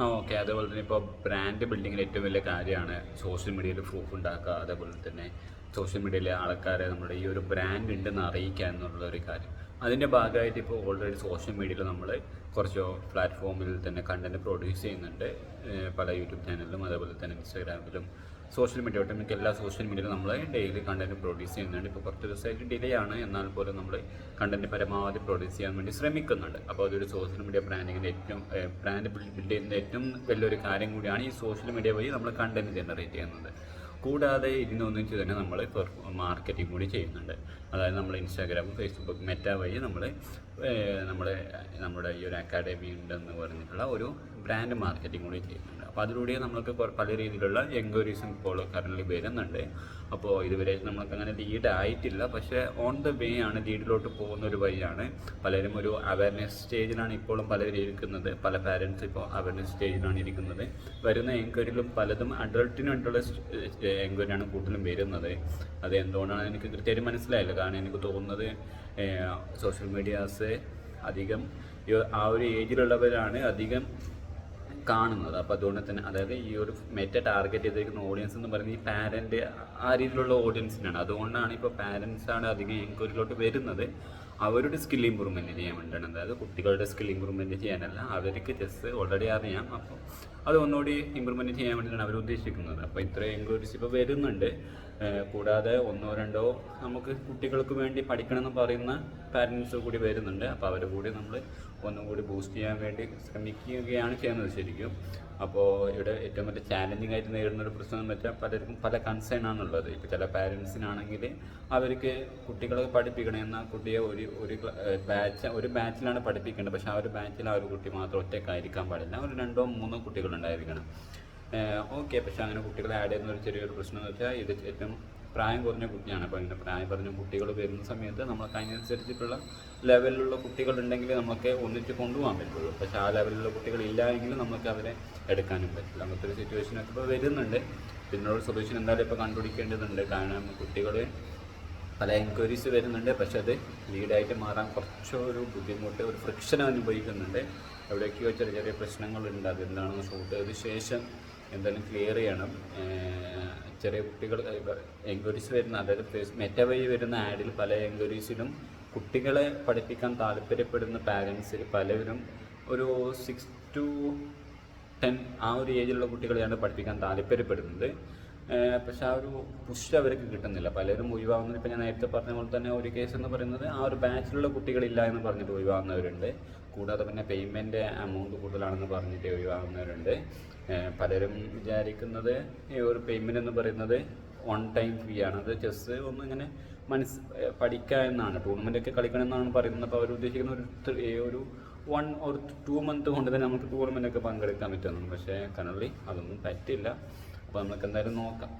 ആ ഓക്കെ. അതേപോലെ തന്നെ ഇപ്പോൾ ബ്രാൻഡ് ബിൽഡിങ്ങിൽ ഏറ്റവും വലിയ കാര്യമാണ് സോഷ്യൽ മീഡിയയിൽ പ്രൂഫ് ഉണ്ടാക്കുക. അതേപോലെ തന്നെ സോഷ്യൽ മീഡിയയിലെ ആൾക്കാരെ നമ്മുടെ ഈ ഒരു ബ്രാൻഡ് ഉണ്ടെന്ന് അറിയിക്കുക എന്നുള്ള ഒരു കാര്യം. അതിന്റെ ഭാഗമായിട്ട് ഇപ്പോൾ ഓൾറെഡി സോഷ്യൽ മീഡിയയിൽ നമ്മൾ കുറച്ച് പ്ലാറ്റ്ഫോമിൽ തന്നെ കണ്ടന്റ് പ്രൊഡ്യൂസ് ചെയ്യുന്നുണ്ട്. പല യൂട്യൂബ് ചാനലിലും അതേപോലെ തന്നെ ഇൻസ്റ്റാഗ്രാമിലും സോഷ്യൽ മീഡിയ ഒട്ടും മിക്ക എല്ലാ സോഷ്യൽ മീഡിയയിലും നമ്മൾ ഡെയിലി കണ്ടന്റ് പ്രൊഡ്യൂസ് ചെയ്യുന്നുണ്ട്. ഇപ്പോൾ കുറച്ച് ദിവസമായിട്ട് ഡിലേ ആണ്. എന്നാൽ പോലും നമ്മൾ കണ്ടന്റ് പരമാവധി പ്രൊഡ്യൂസ് ചെയ്യാൻ വേണ്ടി ശ്രമിക്കുന്നുണ്ട്. അപ്പോൾ അതൊരു സോഷ്യൽ മീഡിയ ബ്രാൻഡിങ്ങിന്റെ ഏറ്റവും ബ്രാൻഡ് ബിൽഡ് ചെയ്യുന്ന ഏറ്റവും വലിയൊരു കാര്യം കൂടിയാണ് ഈ സോഷ്യൽ മീഡിയ വഴി നമ്മൾ കണ്ടന്റ് ജനറേറ്റ് ചെയ്യുന്നത്. കൂടാതെ ഇതിനൊന്നിച്ച് തന്നെ നമ്മൾ മാർക്കറ്റിംഗ് കൂടി ചെയ്യുന്നുണ്ട്. അതായത് നമ്മൾ ഇൻസ്റ്റാഗ്രാം ഫേസ്ബുക്ക് മെറ്റ വഴി നമ്മൾ നമ്മുടെ നമ്മുടെ ഈ ഒരു അക്കാഡമി ഉണ്ടെന്ന് പറഞ്ഞിട്ടുള്ള ഒരു ബ്രാൻഡ് മാർക്കറ്റിംഗ് കൂടി ചെയ്യുന്നുണ്ട്. അപ്പോൾ അതിലൂടെ നമ്മൾക്ക് പല രീതിയിലുള്ള എൻക്വയറീസും ഇപ്പോൾ കറന്റ് വരുന്നുണ്ട്. അപ്പോൾ ഇതുവരെ നമ്മൾക്ക് അങ്ങനെ ലീഡ് ആയിട്ടില്ല. പക്ഷേ ഓൺ ദ വേ ആണ് ലീഡിലോട്ട് പോകുന്ന ഒരു വഴിയാണ് പലരും ഒരു അവയർനെസ് സ്റ്റേജിലാണ് ഇപ്പോഴും പലരും ഇരിക്കുന്നത്. പല പാരൻസ് ഇപ്പോൾ അവയർനെസ് സ്റ്റേജിലാണ് ഇരിക്കുന്നത്. വരുന്ന എൻക്വയറിയിലും പലതും അഡൾട്ടിന് വേണ്ടിയുള്ള എൻക്വയറിയാണ് കൂടുതലും വരുന്നത്. അത് എന്തുകൊണ്ടാണ് എനിക്ക് കൃത്യമായിട്ട് മനസ്സിലായില്ല. കാരണം എനിക്ക് തോന്നുന്നത് സോഷ്യൽ മീഡിയാസ് അധികം ആ ഒരു ഏജിലുള്ളവരാണ് അധികം കാണുന്നത്. അപ്പോൾ അതുകൊണ്ട് തന്നെ അതായത് ഈ ഒരു മെറ്റ ടാർഗറ്റ് ചെയ്തിരിക്കുന്ന ഓഡിയൻസ് എന്ന് പറയുന്നത് ഈ പാരന്റ് ആ രീതിയിലുള്ള ഓഡിയൻസിനാണ് അതുകൊണ്ടാണ് ഇപ്പോൾ പാരൻസാണ് അധികം എൻക്വയറിയിലോട്ട് വരുന്നത്. അവരുടെ സ്കിൽ ഇമ്പ്രൂവ്മെന്റ് ചെയ്യാൻ വേണ്ടിയാണ്. അതായത് കുട്ടികളുടെ സ്കിൽ ഇമ്പ്രൂവ്മെന്റ് ചെയ്യാനല്ല അവർക്ക് ചെസ് ഓൾറെഡി അറിയാം. അപ്പോൾ അത് ഒന്നുകൂടി ഇമ്പ്രൂവ്മെന്റ് ചെയ്യാൻ വേണ്ടിയിട്ടാണ് അവർ ഉദ്ദേശിക്കുന്നത്. അപ്പോൾ ഇത്രയും എൻക്വയറീസ് ഇപ്പോൾ വരുന്നുണ്ട്. കൂടാതെ ഒന്നോ രണ്ടോ നമുക്ക് കുട്ടികൾക്ക് വേണ്ടി പഠിക്കണമെന്ന് പറയുന്ന പാരൻസ് കൂടി വരുന്നുണ്ട്. അപ്പോൾ അവർ കൂടി നമ്മൾ ഒന്നും കൂടി ബൂസ്റ്റ് ചെയ്യാൻ വേണ്ടി ശ്രമിക്കുകയാണ് ചെയ്യുന്നത് ശരിക്കും. അപ്പോൾ ഇവിടെ ഏറ്റവും വലിയ ചാലഞ്ചിങ് ആയിട്ട് നേരിടുന്ന ഒരു പ്രശ്നം എന്ന് വെച്ചാൽ പലർക്കും പല കൺസേൺ ആണുള്ളത്. ഇപ്പോൾ ചില പാരൻസിനാണെങ്കിൽ അവർക്ക് കുട്ടികളെ പഠിപ്പിക്കണമെന്ന കുട്ടിയെ ഒരു ഒരു ബാച്ച് ഒരു ബാച്ചിലാണ് പഠിപ്പിക്കേണ്ടത്. പക്ഷേ ആ ഒരു ബാച്ചിൽ ആ ഒരു കുട്ടി മാത്രം ഒറ്റക്കായിരിക്കാൻ പാടില്ല. ഒരു രണ്ടോ മൂന്നോ കുട്ടികളുണ്ടായിരിക്കണം. ഓക്കെ പക്ഷേ അങ്ങനെ കുട്ടികളെ ആഡ് ചെയ്യുന്ന ഒരു ചെറിയൊരു പ്രശ്നം എന്ന് വെച്ചാൽ ഇത് ഏറ്റവും പ്രായം കുറഞ്ഞ കുട്ടിയാണ്. അപ്പോൾ ഇങ്ങനെ പ്രായം കുറഞ്ഞ കുട്ടികൾ വരുന്ന സമയത്ത് നമുക്ക് അതിനനുസരിച്ചിട്ടുള്ള ലെവലിലുള്ള കുട്ടികളുണ്ടെങ്കിൽ നമുക്ക് ഒന്നിച്ച് കൊണ്ടുപോകാൻ പറ്റുള്ളൂ. പക്ഷേ ആ ലെവലിലുള്ള കുട്ടികളില്ല എങ്കിൽ നമുക്ക് അവരെ എടുക്കാനും പറ്റില്ല. അങ്ങനത്തെ ഒരു സിറ്റുവേഷനൊക്കെ ഇപ്പോൾ വരുന്നുണ്ട്. ഇതിനുള്ള സൊല്യൂഷൻ എന്തായാലും ഇപ്പോൾ കണ്ടുപിടിക്കേണ്ടതുണ്ട്. കാരണം കുട്ടികൾ പല എൻക്വയറീസ് വരുന്നുണ്ട്. പക്ഷെ അത് ലീഡായിട്ട് മാറാൻ കുറച്ചൊരു ബുദ്ധിമുട്ട് ഒരു ഫ്രിക്ഷൻ അനുഭവിക്കുന്നുണ്ട്. എവിടെയൊക്കെയോ ചെറിയ ചെറിയ പ്രശ്നങ്ങളുണ്ട്. അതെന്താണെന്ന് ഷൂട്ട് ചെയ്ത ശേഷം എന്തായാലും ക്ലിയർ ചെയ്യണം. ചെറിയ കുട്ടികൾ എൻക്വയറീസ് വരുന്ന അതായത് ഫേസ് മെറ്റ വഴി വരുന്ന ആഡിൽ പല എൻക്വയറീസിലും കുട്ടികളെ പഠിപ്പിക്കാൻ താല്പര്യപ്പെടുന്ന പാരൻസിൽ പലവരും ഒരു സിക്സ് ടു ടെൻ ആ ഒരു ഏജിലുള്ള കുട്ടികളെയാണ് പഠിപ്പിക്കാൻ താല്പര്യപ്പെടുന്നത്. പക്ഷെ ആ ഒരു പുഷ് അവർക്ക് കിട്ടുന്നില്ല. പലരും ഒഴിവാകുന്നത് ഇപ്പം ഞാൻ നേരത്തെ പറഞ്ഞ പോലെ തന്നെ ഒരു കേസ് എന്ന് പറയുന്നത് ആ ഒരു ബാച്ചിലുള്ള കുട്ടികളില്ല എന്ന് പറഞ്ഞിട്ട് ഒഴിവാകുന്നവരുണ്ട്. കൂടാതെ പിന്നെ പേയ്മെന്റ് എമൗണ്ട് കൂടുതലാണെന്ന് പറഞ്ഞിട്ട് ഒഴിവാകുന്നവരുണ്ട്. പലരും വിചാരിക്കുന്നത് ഈ ഒരു പേയ്മെന്റ് എന്ന് പറയുന്നത് വൺ ടൈം ഫീ ആണ്. അത് ചെസ് ഒന്ന് ഇങ്ങനെ മനസ്സ് പഠിക്കുക എന്നാണ്. ടൂർണമെന്റ് ഒക്കെ കളിക്കണം എന്നാണ് പറയുന്നത്. അപ്പോൾ അവർ ഉദ്ദേശിക്കുന്ന ഒരു ഒരു വൺ ഒരു ടു മന്ത് കൊണ്ട് തന്നെ നമുക്ക് ടൂർണമെന്റ് ഒക്കെ പങ്കെടുക്കാൻ പറ്റുന്നുണ്ട് പക്ഷേ കണള്ളി അതൊന്നും പറ്റില്ല. അപ്പോൾ നമുക്ക് എന്തായാലും നോക്കാം.